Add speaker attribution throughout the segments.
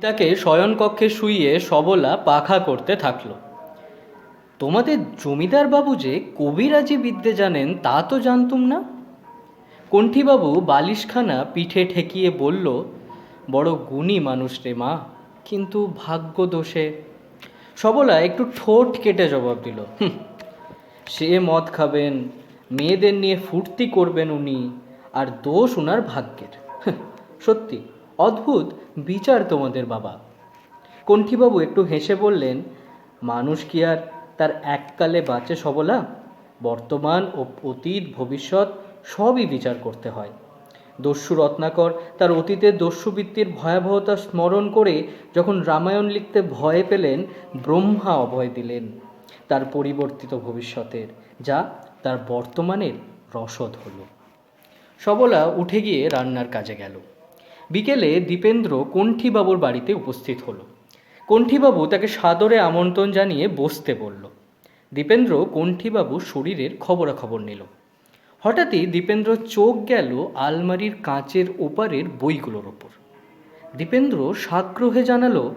Speaker 1: পিতাকে শয়নকক্ষে শুইয়ে সবলা পাখা করতে থাকল। তোমাদের জমিদার বাবু যে কবিরাজি বিদ্যে জানেন তা তো জানতুম না? কণ্ঠীবাবু বালিশখানা পিঠে ঠেকিয়ে বলল বড় গুণী মানুষ রে মা কিন্তু ভাগ্য দোষে। সবলা একটু ঠোঁট কেটে জবাব দিল "হুঁ, সে মদ খাবেন মেয়েদের নিয়ে ফুর্তি করবেন উনি আর দোষ উনার ভাগ্যের। সত্যি অদ্ভুত বিচার তোমাদের বাবা। কণ্ঠীবাবু একটু হেসে বললেন, মানুষ কি আর তার এককালে বাঁচে সবলা? বর্তমান ও অতীত, ভবিষ্যৎ সবই বিচার করতে হয়। দস্যু রত্নাকর তার অতীতের দস্যুবৃত্তির ভয়াবহতা স্মরণ করে যখন রামায়ণ লিখতে ভয় পেলেন, ব্রহ্মা অভয় দিলেন তার পরিবর্তিত ভবিষ্যতের, যা তার বর্তমানের রসদ হলো। সবলা উঠে গিয়ে রান্নার কাজে গেল। বিকেলে দীপেন্দ্র কণ্ঠীবাবুর বাড়িতে উপস্থিত হলো। কণ্ঠীবাবু তাকে সাদরে আমন্ত্রণ জানিয়ে বসতে বলল। দীপেন্দ্র কণ্ঠীবাবু শরীরের খবরাখবর নিল। হঠাৎই দীপেন্দ্র চোখ গেল আলমারির কাঁচের ওপারের বইগুলোর ওপর। দীপেন্দ্র সাগ্রহে জানালো,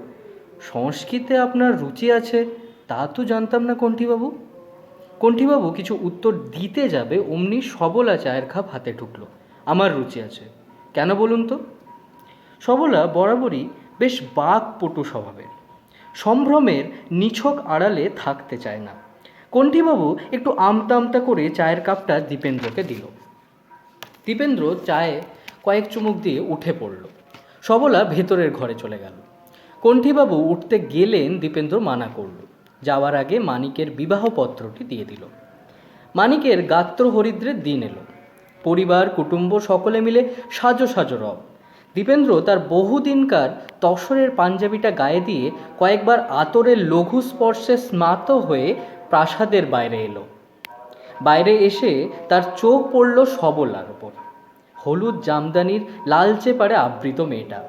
Speaker 1: সংস্কৃতে আপনার রুচি আছে, তা তো জানতাম না কণ্ঠীবাবু। কণ্ঠীবাবু কিছু উত্তর দিতে যাবে অমনি সবলা চায়ের খাপ হাতে ঢুকলো। আমার রুচি আছে। কেন বলুন তো? সবলা বরাবরই বেশ বাক পটু স্বভাবের। সম্ভ্রমের নিছক আড়ালে থাকতে চায় না। কণ্ঠীবাবু একটু আমতা আমতা করে চায়ের কাপটা দীপেন্দ্রকে দিল। দীপেন্দ্র চায়ে কয়েক চুমুক দিয়ে উঠে পড়ল। সবলা ভেতরের ঘরে চলে গেল। কণ্ঠীবাবু উঠতে গেলেন দীপেন্দ্র মানা করল। যাওয়ার আগে মানিকের বিবাহপত্রটি দিয়ে দিল। মানিকের গাত্র হরিদ্রের দিন এলো। পরিবার, কুটুম্ব সকলে মিলে সাজো সাজো রব। দীপেন্দ্র তার বহুদিনকার তসরের পাঞ্জাবিটা গায়ে দিয়ে কয়েকবার আতরের লঘু স্পর্শে স্নাত হয়ে প্রাসাদের বাইরে এলো। বাইরে এসে তার চোখ পড়ল সবলার ওপর হলুদ জামদানির লালচে পারে আবৃত মেয়েটা।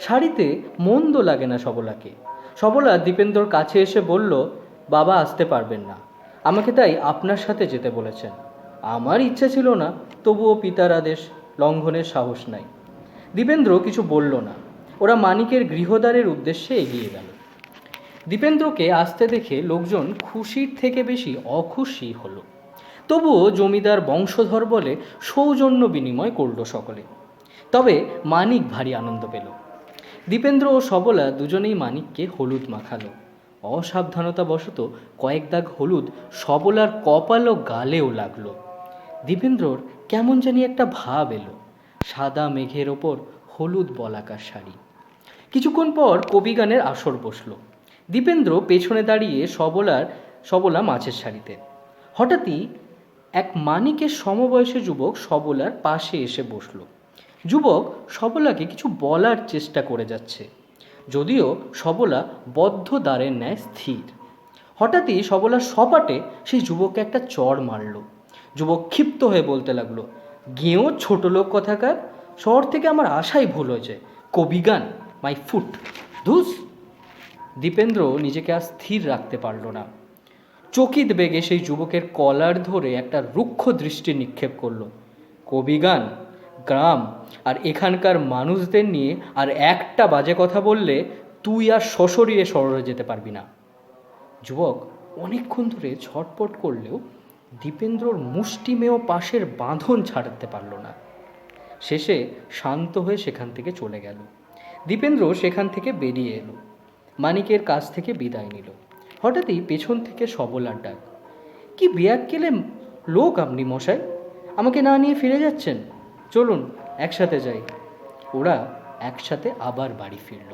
Speaker 1: শাড়িতে মন্দ লাগে না সবলাকে। সবলা দীপেন্দ্রর কাছে এসে বলল, বাবা, আসতে পারবেন না। আমাকে তাই আপনার সাথে যেতে বলেছেন। আমার ইচ্ছে ছিল না, তবুও পিতার আদেশ লঙ্ঘনের সাহস নাই। দীপেন্দ্র কিছু বলল না। ওরা মানিকের গৃহদ্বারের উদ্দেশ্যে এগিয়ে গেল। দীপেন্দ্রকে আসতে দেখে লোকজন খুশির থেকে বেশি অখুশি হলো। তবুও জমিদার বংশধর বলে সৌজন্য বিনিময় করল সকলে। তবে মানিক ভারী আনন্দ পেল। দীপেন্দ্র ও সবলা দুজনেই মানিককে হলুদ মাখালো। অসাবধানতাবশত কয়েক দাগ হলুদ সবলার কপাল ও গালেও লাগল। দীপেন্দ্রর কেমন জানি একটা ভাব এলো। সাদা মেঘের ওপর হলুদ বলাকার শাড়ি। কিছুক্ষণ পর কবিগানের আসর বসল। দীপেন্দ্র পেছনে দাঁড়িয়ে সবলার, সবলা মাছের শাড়িতে। হঠাৎই এক মানিকের সমবয়সী যুবক সবলার পাশে এসে বসল। যুবক সবলাকে কিছু বলার চেষ্টা করে যাচ্ছে। যদিও সবলা বদ্ধ দ্বারের ন্যায় স্থির। হঠাৎই সবলার সপাটে সেই যুবককে একটা চড় মারল। যুবক ক্ষিপ্ত হয়ে বলতে লাগল গেঁয়ো ছোট লোক কথাকার, শহর থেকে আমার আশাই ভুল হয়েছে। কবিগান মাই ফুট ধুস! দীপেন্দ্র নিজেকে আর স্থির রাখতে পারল না। চকিত বেগে সেই যুবকের কলার ধরে একটা রুক্ষ দৃষ্টি নিক্ষেপ করল। কবিগান গ্রাম আর এখানকার মানুষদের নিয়ে আর একটা বাজে কথা বললে তুই আর সশরীরে শহরে যেতে পারবি না। যুবক অনেকক্ষণ ধরে ছটপট করলেও দীপেন্দ্রর মুষ্টিমেয় পাশের বাঁধন ছাড়তে পারল না। শেষে শান্ত হয়ে সেখান থেকে চলে গেল। দীপেন্দ্র সেখান থেকে বেরিয়ে এলো। মানিকের কাছ থেকে বিদায় নিল। হঠাৎই পেছন থেকে সবলার ডাক, কি বিয়াক্কেলে লোক আপনি মশাই? আমাকে না নিয়ে ফিরে যাচ্ছেন? চলুন, একসাথে যাই। ওরা একসাথে আবার বাড়ি ফিরল।